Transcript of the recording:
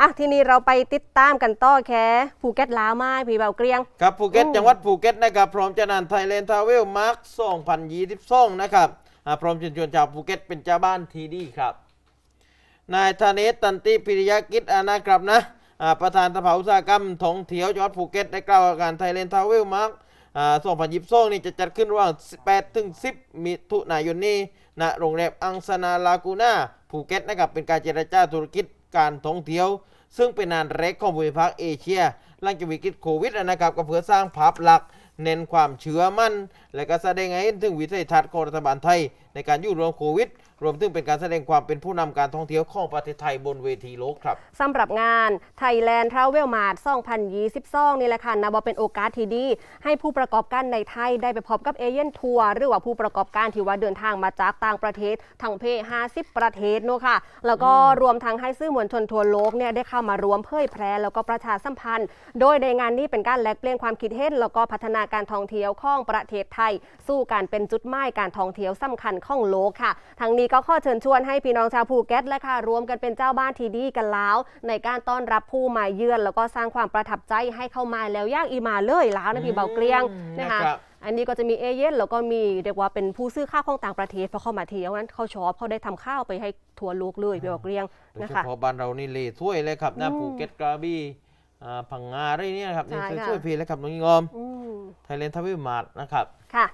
อะทีนี้เราไปติดตามกันต่อแค่ภูเก็ตลาวไม้พี่เบาเกรียง ครับภูเก็ตอืมจังหวัดภูเก็ตนะครับพร้อมจะนานไทยแลนด์ทราเวลมาร์ค2022นะครับอ่าพร้อมเชิญชวนชาวภูเก็ตเป็นเจ้าบ้านทีดีครับ นายธเนศตันติพิริยกิจอานะครับนะอ่าประธานสภาอุตสาหกรรมท่องเที่ยวจังหวัดภูเก็ตได้กล่าวว่าการไทยแลนด์ทราเวลมาร์ค2022 นี่จะจัดขึ้นระหว่าง 8 ถึง 10 มิถุนายนนี้ณโรงแรมอังสนาลากูน่าภูเก็ตนะครับเป็นการเจรจาธุรกิจ การท่องเที่ยว ซึ่งเป็นงานแรกของภูมิภาคเอเชีย หลังจากวิกฤตโควิดนะครับก็เพื่อสร้างภาพลักษณ์เน้นความเชื่อมั่น และก็แสดงให้เห็นถึงวิสัยทัศน์ของรัฐบาลไทย ในการอยู่รวมโควิด รวมถึงเป็นการแสดงความเป็นผู้นำการท่องเที่ยวของประเทศไทยบนเวทีโลกครับสำหรับงาน Thailand Travel Mart 2022 นี่แหละค่ะนับว่าเป็นโอกาสที่ดี ให้ผู้ประกอบการในไทยได้ไปพบกับเอเย่นทัวร์หรือว่าผู้ประกอบการที่ว่าเดินทางมาจากต่างประเทศทั้งเพ50 ประเทศเนอะค่ะ แล้วก็รวมทั้งให้สื่อมวลชนทั่วโลกเนี่ยได้เข้ามารวมเผยแพร่แล้วก็ประชาสัมพันธ์โดยในงานนี้เป็นการแลกเปลี่ยนความคิดเห็นแล้วก็พัฒนาการท่องเที่ยวของประเทศไทย สู้การเป็นจุดหมายการท่องเที่ยวสำคัญของโลกค่ะทั้งนี้ก็ขอเชิญชวนให้พี่น้องชาวภูเก็ตและค่ะรวมกันเป็นเจ้าบ้านที่ดีกันแล้ว ในการต้อนรับผู้มาเยือน แล้วก็สร้างความประทับใจให้เข้ามาแล้วย่างอีมาเลยแล้วนะพี่เบาเกลียงอืมนะคะนะครับอันนี้ก็จะมีเอเย่นแล้วก็มีเรียกว่าเป็นผู้ซื้อข้าวของต่างประเทศพอเข้ามาเที่ยวนั้นเขาชอบเขาได้ทำข้าวไปให้ทั่วโลกเลยพี่เบาเกลียงโดยนะเฉคะพาะบ้านเรานี่เละถ้วยเลยครับนะอืมภูเก็ตกระบี่อ่า พังงาอะไรเนี่ยนะครับนี่ใช่ค่ะ ช่วยๆเพลเลยครับน้องยิงออมอืมไทยแลนด์ทราเวลมาร์คนะครับ ค่ะ